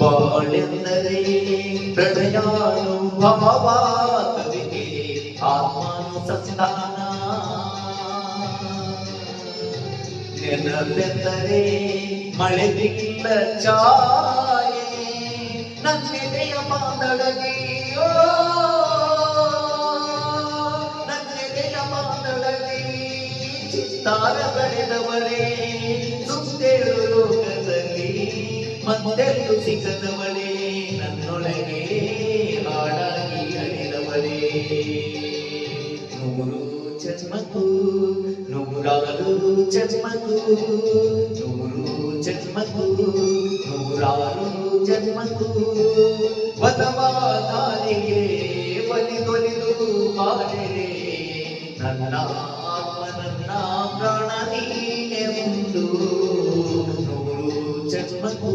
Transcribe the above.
ಬಾಳೆಂದರೆ ಹೃದಯಾನುಭವವಾಗವಿಗೆ ಆತ್ಮಾನುಸಂಧಾನ ನೆನಪೆಂದರೆ ಮಳೆಗಿಲ್ಲ ಚಾಯೆ ನನ್ನೆದೆಯ ಮಾದಳಗಿಯೋ ನನ್ನೆದೆಯ ಮಾದಳಗಿ ಚಿತ್ತಾರ ಬೆಳೆದವರೇ ಸುತ್ತೇಳು ಲೋಕದಲ್ಲಿ ಮತ್ತೆ ಸಿಗದವನೇ ನನ್ನೊಳಗೆ ಹಾಡಾಗಿ ಹರಿದವನೇ ನೂರು ಚಜ್ಮಕು ನೂರಾರು ಚಜ್ಮಕು ನೂರು ಚಜ್ಮಕು ನೂರಾರು ಚಜ್ಮಕು ಬದವಾದಾನಿಗೆ ಒಲಿದೊಲಿದು ಮಾಡಿದೆ ನನ್ನ ಆತ್ಮ ನನ್ನ ಪ್ರಾಣ ನೀನೆ ಮುಂದು ನೂರು ಚಜ್ಮಕು